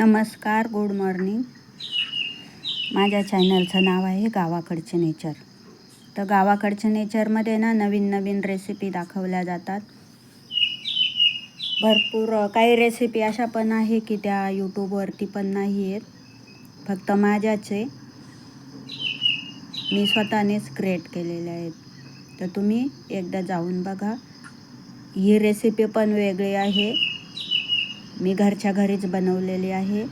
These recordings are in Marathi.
नमस्कार गुड मॉर्निंग. माझ्या चॅनलचं नाव आहे गावाकडचे नेचर. तर गावाकडचे नेचरमध्ये ना नवीन नवीन रेसिपी दाखवल्या जातात. भरपूर काही रेसिपी अशा पण आहे की त्या यूट्यूबवरती पण नाही आहेत. फक्त माझ्याचे. मी स्वतःनेच क्रिएट केलेले आहेत. तर तुम्ही एकदा जाऊन बघा. ही रेसिपी पण वेगळी आहे. मी घरच्या घरीच बनवलेली आहे.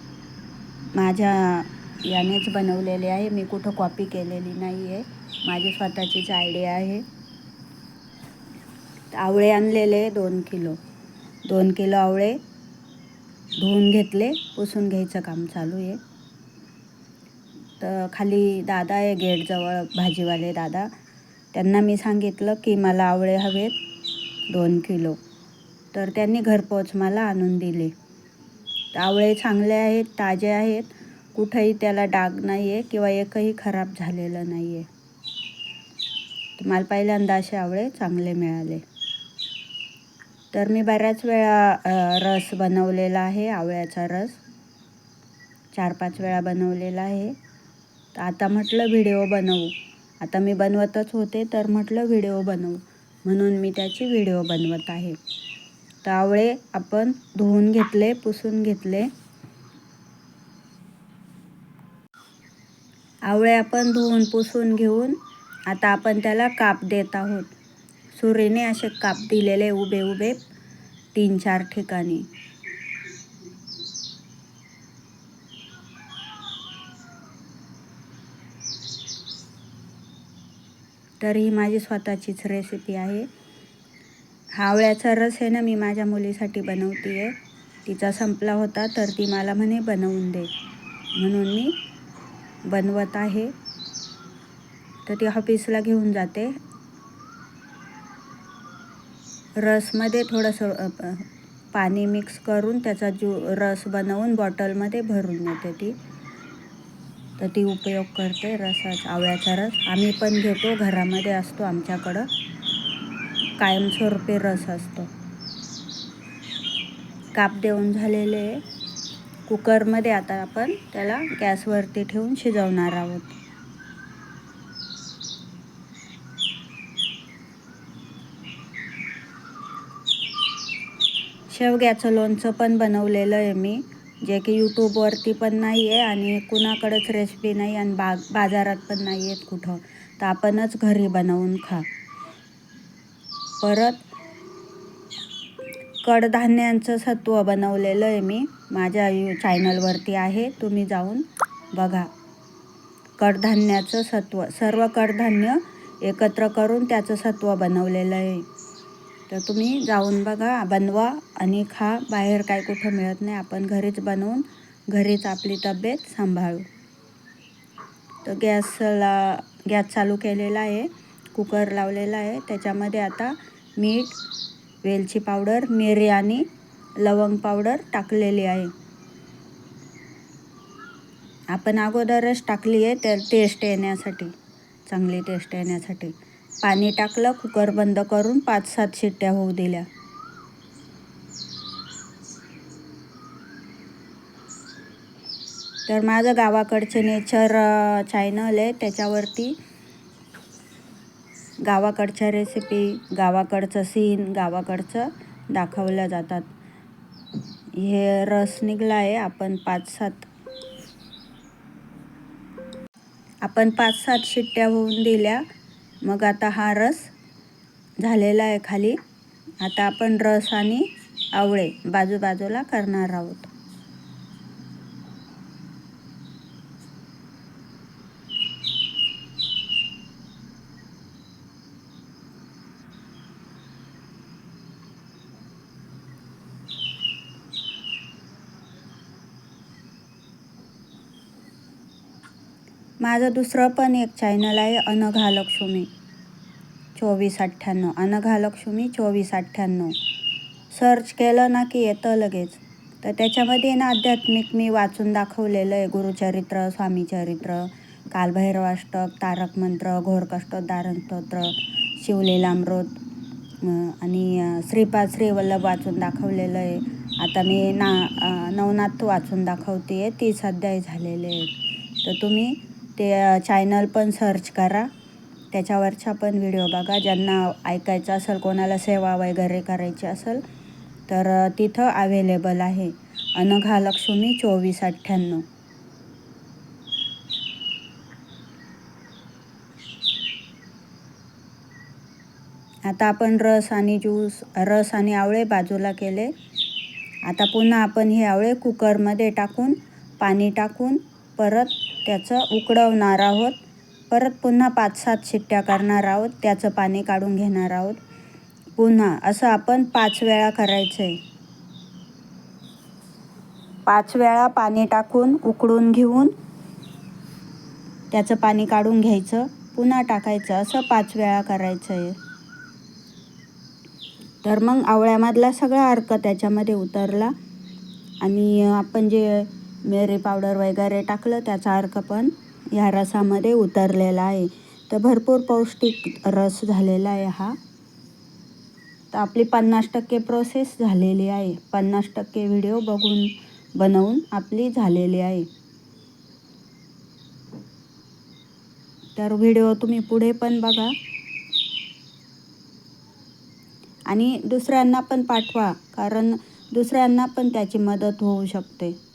माझ्या यानेच बनवलेली आहे. मी कुठं कॉपी केलेली नाही आहे माझी स्वतःचीच आयडिया आहे. आवळे आणलेले दोन किलो. दोन किलो आवळे धुवून घेतले. पुसून घ्यायचं काम चालू आहे. तर खाली दादा आहे गेटजवळ भाजीवाले दादा. त्यांना मी सांगितलं की मला आवळे हवेत दोन किलो. तर त्यांनी घरपोच मला आणून दिले. आवळे चांगले आहेत ताजे आहेत. कुठंही त्याला डाग नाही आहे किंवा एकही खराब झालेलं नाही आहे मला पहिल्यांदा असे आवळे चांगले मिळाले. तर मी बऱ्याच वेळा रस बनवलेला आहे आवळ्याचा रस. चार पाच वेळा बनवलेला आहे. तर आता म्हटलं व्हिडिओ बनवू. आता मी बनवतच होते तर म्हटलं व्हिडिओ बनवू. म्हणून मी त्याची व्हिडिओ बनवत आहे. आवळे आपण धुवून घेतले पुसून घेतले. आवळे आपण धुवून पुसून घेऊन आता आपण त्याला काप देत आहोत. सुरीने असे काप दिलेले उभे उभे तीन चार ठिकाणी. तर ही माझी स्वतःचीच रेसिपी आहे. आवळ्याचा रस आहे ना मी माझ्या मुलीसाठी बनवते आहे तिचा संपला होता तर ती मला म्हणे बनवून दे. म्हणून मी बनवत आहे. तर ती ऑफिसला घेऊन जाते. रसमध्ये थोडंसं पाणी मिक्स करून त्याचा ज्यू रस बनवून बॉटलमध्ये भरून देते ती. तर ती उपयोग करते रसाचा आवळ्याचा रस. आम्ही पण घेतो घरामध्ये असतो आमच्याकडं. कायमस्वरूपी रस असतो. काप देऊन झालेले आहे. कुकरमध्ये आता आपण त्याला गॅसवरती ठेवून शिजवणार आहोत. शेवग्याचं लोणचं पण बनवलेलं आहे मी जे की यूट्यूबवरती पण नाही आहे आणि कुणाकडंच रेसिपी नाही आणि बा बाजारात पण नाही आहेत कुठं. तर आपणच घरी बनवून खा. परत कडधान्यांचं सत्व बनवलेलं आहे मी. माझ्या यू चॅनलवरती आहे. तुम्ही जाऊन बघा. कडधान्याचं सत्व सर्व कडधान्य एकत्र करून त्याचं सत्व बनवलेलं आहे. तर तुम्ही जाऊन बघा बनवा आणि खा. बाहेर काय कुठं मिळत नाही. आपण घरीच बनवून घरीच आपली तब्येत सांभाळू. तर गॅसला गॅस चालू केलेला आहे. कुकर लावलेला आहे. त्याच्यामध्ये आता मीठ वेलची पावडर मिरी आणि लवंग पावडर टाकलेली आहे. आपण अगोदरच टाकली आहे त्या टेस्ट येण्यासाठी चांगली टेस्ट येण्यासाठी. पाणी टाकलं कुकर बंद करून पाच सात शिट्ट्या होऊ दिल्या. तर माझं गावाकडचे नेचर चॅनल आहे त्याच्यावरती गावाकडच्या रेसिपी गावाकडचं सीन गावाकडचं दाखवल्या जातात. हे रस निघला आहे आपण पाच सात आपण पाच सात शिट्ट्या होऊन दिल्या. मग आता हा रस झालेला आहे खाली. आता आपण रस आणि आवळे बाजूबाजूला करणार आहोत. माझं दुसरं पण एक चॅनल आहे अनघालक्ष्मी. चोवीस अठ्ठ्याण्णव. अनघालक्ष्मी चोवीस अठ्ठ्याण्णव. सर्च केलं ना की येतं लगेच. तर त्याच्यामध्ये ना आध्यात्मिक मी वाचून दाखवलेलं आहे गुरुचरित्र स्वामीचरित्र कालभैरवाष्टक तारक मंत्र घोरकष्ट दारणस्तोत्र शिवलीलामृत आणि श्रीपाद श्रीवल्लभ वाचून दाखवलेलं आहे. आता मी ना नवनाथ वाचून दाखवते आहे तीस अध्याय झालेले आहेत तर तुम्ही ते चॅनल पण सर्च करा. त्याच्यावरच्या पण व्हिडिओ बघा. ज्यांना ऐकायचं असेल कोणाला सेवा वगैरे करायची असेल तर तिथं अवेलेबल आहे. अनघालक्ष्मी चोवीस अठ्ठ्याण्णव. आता आपण रस आणि ज्यूस रस आणि आवळे बाजूला केले. आता पुन्हा आपण हे आवळे कुकरमध्ये टाकून पाणी टाकून परत त्याचं उकडवणार आहोत. परत पुन्हा पाच सात शिट्ट्या करणार आहोत. त्याचं पाणी काढून घेणार आहोत. पुन्हा असं आपण पाच वेळा करायचं आहे पाच वेळा पाणी टाकून उकडून घेऊन त्याचं पाणी काढून घ्यायचं. पुन्हा टाकायचं. असं पाच वेळा करायचं आहे तर मग आवळ्यामधला सगळा अर्क त्याच्यामध्ये उतरला. आणि आपण जे मिरी पावडर वगैरे टाकलं त्याचा अर्क पण ह्या रसामध्ये उतरलेला आहे. तर भरपूर पौष्टिक रस झालेला आहे हा. तर आपली पन्नास टक्के प्रोसेस झालेली आहे. पन्नास टक्के व्हिडिओ बघून बनवून आपली झालेली आहे. तर व्हिडिओ तुम्ही पुढे पण बघा. आणि दुसऱ्यांना पण पाठवा कारण दुसऱ्यांना पण त्याची मदत होऊ शकते.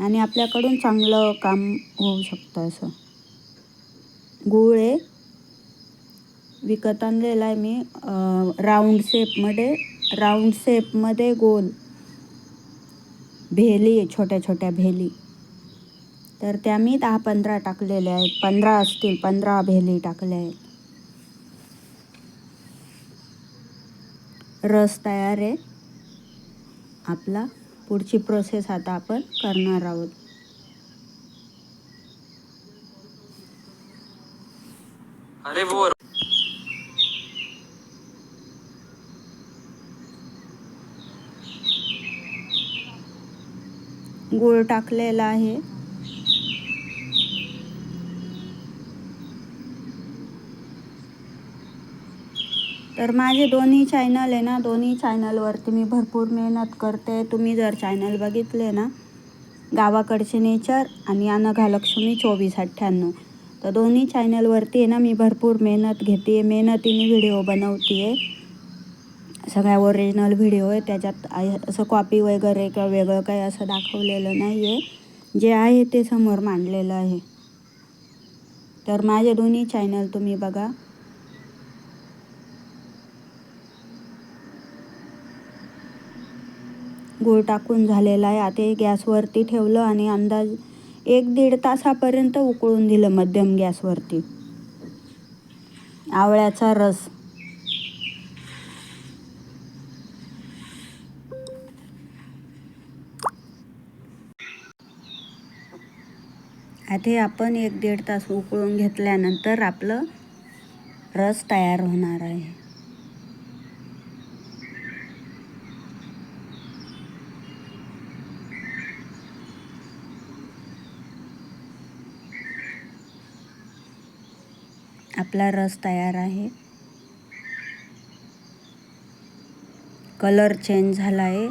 आणि आपल्याकडून चांगलं काम होऊ शकतं असं. गूळ आहे विकत आणलेला आहे मी. राऊंड शेपमध्ये राऊंड शेपमध्ये गोल. भेली आहे छोट्या छोट्या भेली. तर त्या मी दहा पंधरा टाकलेल्या आहेत. पंधरा असतील पंधरा भेली टाकल्या आहेत. रस तयार आहे आपला. पुढची प्रोसेस आता आपण करणार आहोत. अरे वो गूळ टाकलेला आहे. तर माझे दोन्ही चॅनल आहे ना दोन्ही चॅनलवरती मी भरपूर मेहनत करते. तुम्ही जर चॅनल बघितले ना गावाकडचे नेचर आणि अनघालक्ष्मी चोवीस अठ्ठ्याण्णव. तर दोन्ही चॅनलवरती आहे ना मी भरपूर मेहनत घेते. मेहनतीने व्हिडिओ बनवते आहे सगळ्या ओरिजिनल व्हिडिओ आहे. त्याच्यात आहे असं कॉपी वगैरे किंवा वेगळं काही असं दाखवलेलं नाही आहे जे आहे ते समोर मांडलेलं आहे. तर माझे दोन्ही चॅनल तुम्ही बघा. गूळ टाकून झालेला आहे. आता गॅसवरती ठेवलं आणि अंदाज एक दीड तासापर्यंत उकळून दिलं मध्यम गॅसवरती आवळ्याचा रस. आता हे आपण एक दीड तास उकळून घेतल्यानंतर आपलं रस तयार होणार आहे. आपला रस तयार आहे. कलर चेंज झाला आहे.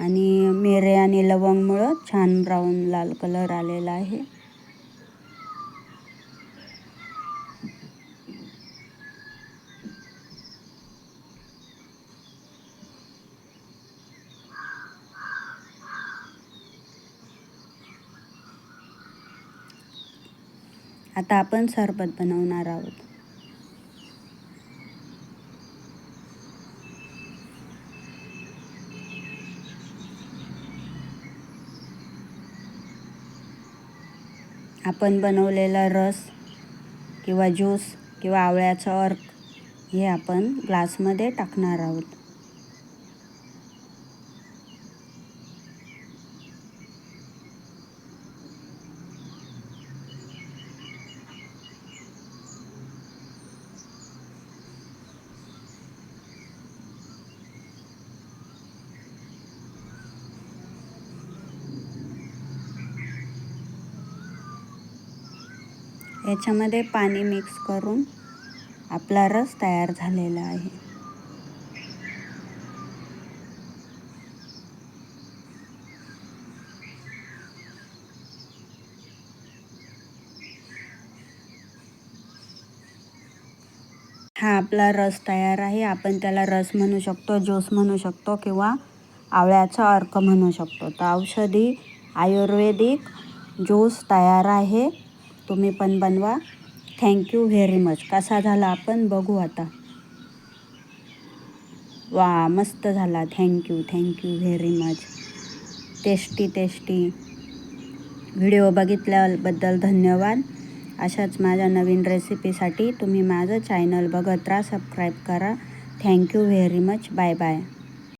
आणि मिरे आणि लवंगमुळं छान ब्राऊन लाल कलर आलेला आहे. आता आपण सरबत बनवणार आहोत. आपण बनवलेला रस किंवा ज्यूस किंवा आवळ्याचं अर्क हे आपण ग्लासमध्ये टाकणार आहोत. याच्यामध्ये पाणी मिक्स करून आपला रस तयार झालेला आहे. हा आपला रस तयार आहे. आपण त्याला रस म्हणू शकतो ज्यूस म्हणू शकतो किंवा आवळ्याचा अर्क म्हणू शकतो. तर औषधी आयुर्वेदिक ज्यूस तयार आहे. तुम्ही पण बनवा. थँक्यू व्हेरी मच कसा झाला आपण बघू आता. वा मस्त झाला. Thank you thank you very much tasty tasty video बघितल्याबद्दल धन्यवाद. अशाच माझ्या नवीन रेसिपीसाठी तुम्ही माझं चॅनल बघत राहा सबस्क्राईब करा. Thank you very much bye bye